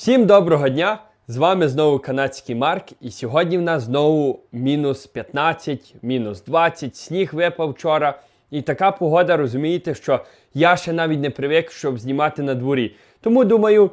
Всім доброго дня! З вами знову канадський Марк, і сьогодні в нас знову мінус 15, мінус 20, сніг випав вчора. І така погода, розумієте, що я ще навіть не привик, щоб знімати на дворі. Тому думаю,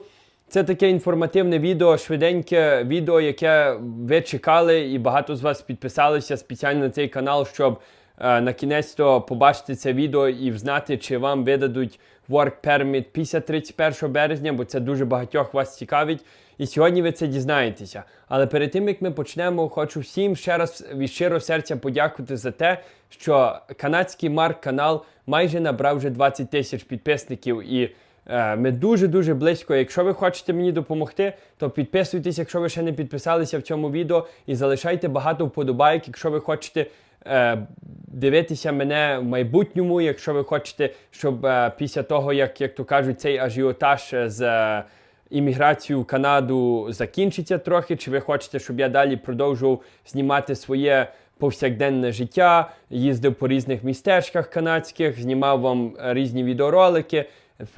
це таке інформативне відео, швиденьке відео, яке ви чекали, і багато з вас підписалися спеціально на цей канал, щоб на кінець то побачити це відео і взнати, чи вам видадуть work permit після 31 березня, бо це дуже багатьох вас цікавить. І сьогодні ви це дізнаєтеся. Але перед тим як ми почнемо, хочу всім ще раз від щирого серця подякувати за те, що канадський Марк канал майже набрав вже 20 тисяч підписників. І е, ми дуже-дуже близько. Якщо ви хочете мені допомогти, то підписуйтесь, якщо ви ще не підписалися в цьому відео, і залишайте багато вподобайок, якщо ви хочете. Е, Дивитися мене в майбутньому, якщо ви хочете, щоб е, після того, як, як то кажуть, цей ажіотаж е, з імміграцією в Канаду закінчиться трохи, чи ви хочете, щоб я далі продовжував знімати своє повсякденне життя, їздив по різних містечках канадських, знімав вам різні відеоролики.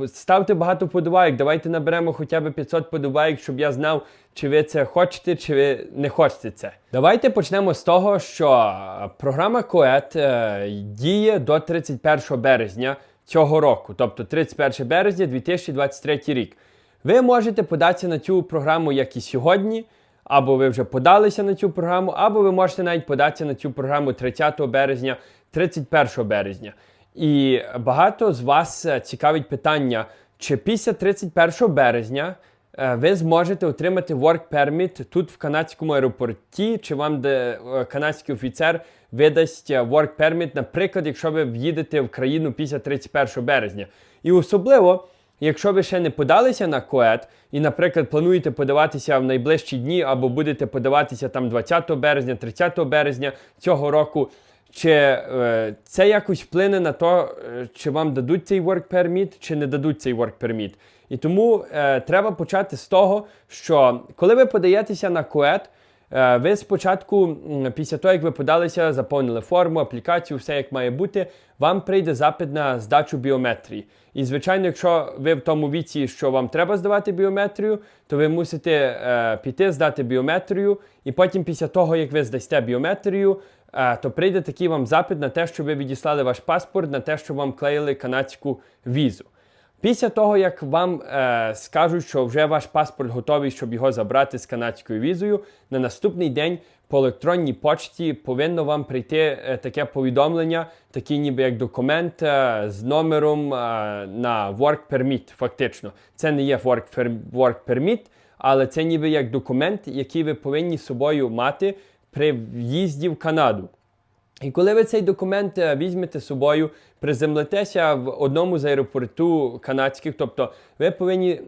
Ставте багато подобайок, давайте наберемо хоча б 500 подобайок, щоб я знав, чи ви це хочете, чи ви не хочете це. Давайте почнемо з того, що програма КОЕТ е, діє до 31 березня цього року, тобто 31 березня 2023 рік. Ви можете податися на цю програму як і сьогодні, або ви вже подалися на цю програму, або ви можете навіть податися на цю програму 30 березня, 31 березня. І багато з вас е, цікавить питання, чи після 31 березня е, ви зможете отримати work permit тут в канадському аеропорті, чи вам де е, канадський офіцер видасть work permit, наприклад, якщо ви в'їдете в країну після 31 березня. І особливо. Якщо ви ще не подалися на КОЕТ і, наприклад, плануєте подаватися в найближчі дні або будете подаватися там 20 березня, 30 березня цього року, чи е, це якось вплине на те, чи вам дадуть цей work permit, чи не дадуть цей work permit. І тому е, треба почати з того, що коли ви подаєтеся на КОЕТ, Е, Ви спочатку, після того, як ви подалися, заповнили форму, аплікацію, все як має бути, вам прийде запит на здачу біометрії. І, звичайно, якщо ви в тому віці, що вам треба здавати біометрію, то ви мусите е, піти, здати біометрію, і потім, після того, як ви здасте біометрію, то прийде такий вам запит на те, що ви відіслали ваш паспорт, на те, що вам клеїли канадську візу. Після того, як вам е, скажуть, що вже ваш паспорт готовий, щоб його забрати з канадською візою, на наступний день по електронній почті повинно вам прийти е, таке повідомлення, такий ніби як документ е, з номером е, на work permit, фактично. Це не є work, work permit, але це ніби як документ, який ви повинні собою мати при в'їзді в Канаду. І коли ви цей документ е, візьмете з собою, приземлитеся в одному з аеропорту канадських, тобто ви повинні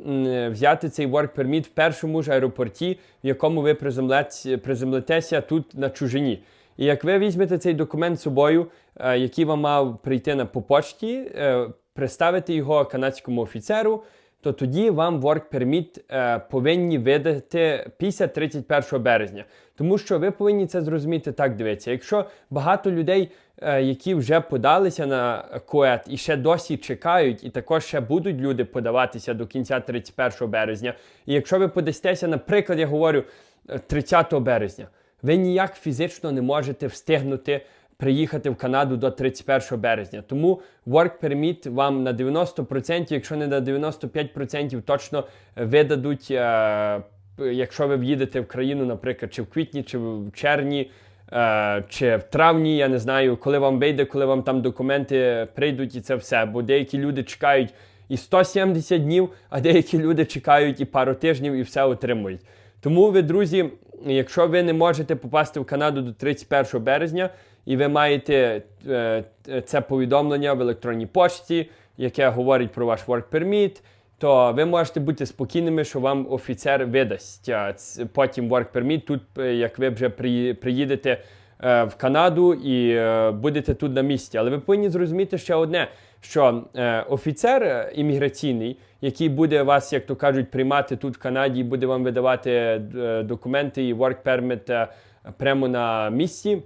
взяти цей work permit в першому ж аеропорті, в якому ви приземлет- приземлитеся тут на чужині. І як ви візьмете цей документ з собою, е, який вам мав прийти на по почті, е, представити його канадському офіцеру, то тоді вам work permit е, повинні видати після 31 березня. Тому що ви повинні це зрозуміти так, дивіться. Якщо багато людей, е, які вже подалися на КОЕТ і ще досі чекають, і також ще будуть люди подаватися до кінця 31 березня. І якщо ви подастеся, наприклад, я говорю е, 30 березня, ви ніяк фізично не можете встигнути приїхати в Канаду до 31 березня. Тому work permit вам на 90%, якщо не на 95%, точно видадуть, е, якщо ви в'їдете в країну, наприклад, чи в квітні, чи в червні. е, Чи в травні, я не знаю, коли вам вийде, коли вам там документи прийдуть і це все. Бо деякі люди чекають і 170 днів, а деякі люди чекають і пару тижнів і все отримують. Тому ви, друзі, якщо ви не можете попасти в Канаду до 31 березня, і ви маєте е, це повідомлення в електронній почті, яке говорить про ваш work permit, то ви можете бути спокійними, що вам офіцер видасть е, потім work permit, тут, е, як ви вже приї- приїдете е, в Канаду і е, будете тут на місці. Але ви повинні зрозуміти ще одне, що е, офіцер е, імміграційний, який буде вас, як то кажуть, приймати тут в Канаді, і буде вам видавати е, документи і work permit е, прямо на місці.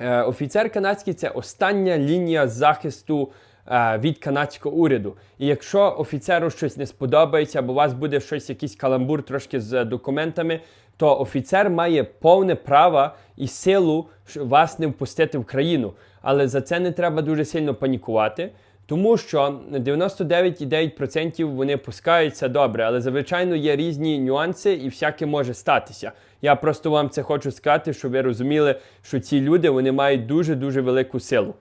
Е, Офіцер канадський це остання лінія захисту е, від канадського уряду. І якщо офіцеру щось не сподобається, або у вас буде щось, якийсь каламбур трошки з документами, то офіцер має повне право і силу вас не впустити в країну. Але за це не треба дуже сильно панікувати. Тому що 99,9% вони пускаються добре, але звичайно є різні нюанси і всяке може статися. Я просто вам це хочу сказати, щоб ви розуміли, що ці люди вони мають дуже дуже велику силу.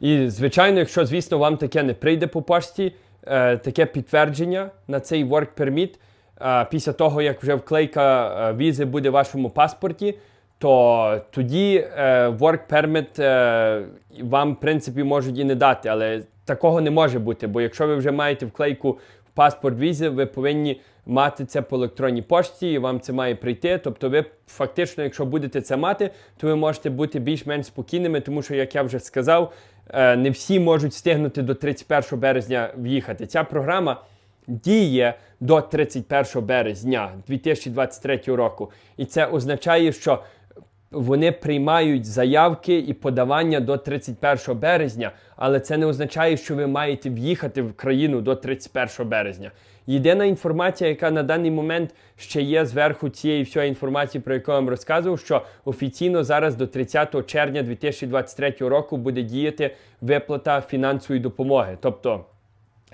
І звичайно, якщо звісно вам таке не прийде по пошті, е, таке підтвердження на цей work permit, е, після того як вже вклейка е, візи буде в вашому паспорті, то тоді е, work permit е, вам, в принципі, можуть і не дати, але такого не може бути, бо якщо ви вже маєте вклейку в паспорт візи, ви повинні мати це по електронній пошті, і вам це має прийти. Тобто, ви фактично, якщо будете це мати, то ви можете бути більш-менш спокійними, тому що, як я вже сказав, е, не всі можуть встигнути до 31 березня в'їхати. Ця програма діє до 31 березня 2023 року. І це означає, що вони приймають заявки і подавання до 31 березня, але це не означає, що ви маєте в'їхати в країну до 31 березня. Єдина інформація, яка на даний момент ще є зверху цієї всієї інформації, про яку я вам розказував, що офіційно зараз до 30 червня 2023 року буде діяти виплата фінансової допомоги. Тобто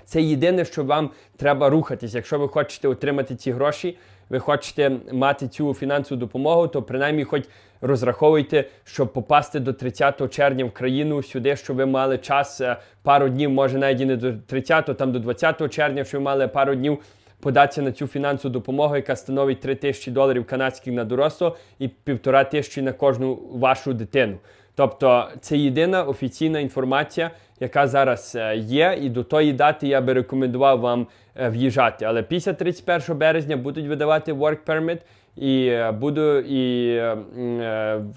це єдине, що вам треба рухатись. Якщо ви хочете отримати ці гроші, ви хочете мати цю фінансову допомогу, то принаймні хоч розраховуйте, щоб попасти до 30 червня в країну сюди, щоб ви мали час е, пару днів, може навіть і не до 30, там до 20 червня, щоб ви мали пару днів податися на цю фінансову допомогу, яка становить 3 тисячі доларів канадських на дорослого і півтора тисячі на кожну вашу дитину. Тобто це єдина офіційна інформація, яка зараз е, є, і до тої дати я би рекомендував вам е, в'їжджати. Але після 31 березня будуть видавати work permit, і е, буду, і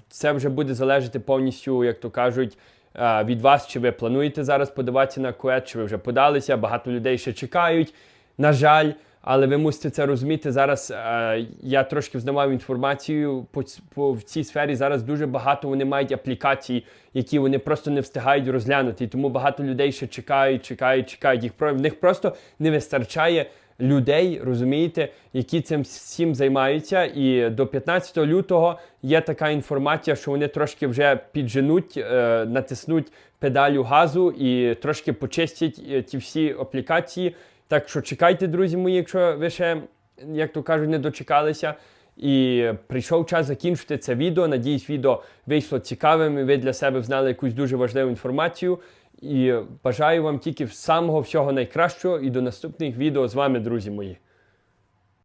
це вже буде залежати повністю, як то кажуть, від вас, чи ви плануєте зараз подаватися на кует, чи ви вже подалися. Багато людей ще чекають. На жаль. Але ви мусите це розуміти. Зараз е, я трошки взнавав інформацію по, по в цій сфері. Зараз дуже багато вони мають аплікацій, які вони просто не встигають розглянути. Тому багато людей ще чекають, чекають, чекають. Їх в них просто не вистачає людей, розумієте, які цим всім займаються. І до 15 лютого є така інформація, що вони трошки вже підженуть, е, натиснуть педалю газу і трошки почистять е, ті всі аплікації. Так що чекайте, друзі мої, якщо ви ще, як то кажуть, не дочекалися. І прийшов час закінчити це відео. Надіюсь, відео вийшло цікавим і ви для себе знали якусь дуже важливу інформацію. І бажаю вам тільки самого всього найкращого і до наступних відео з вами, друзі мої.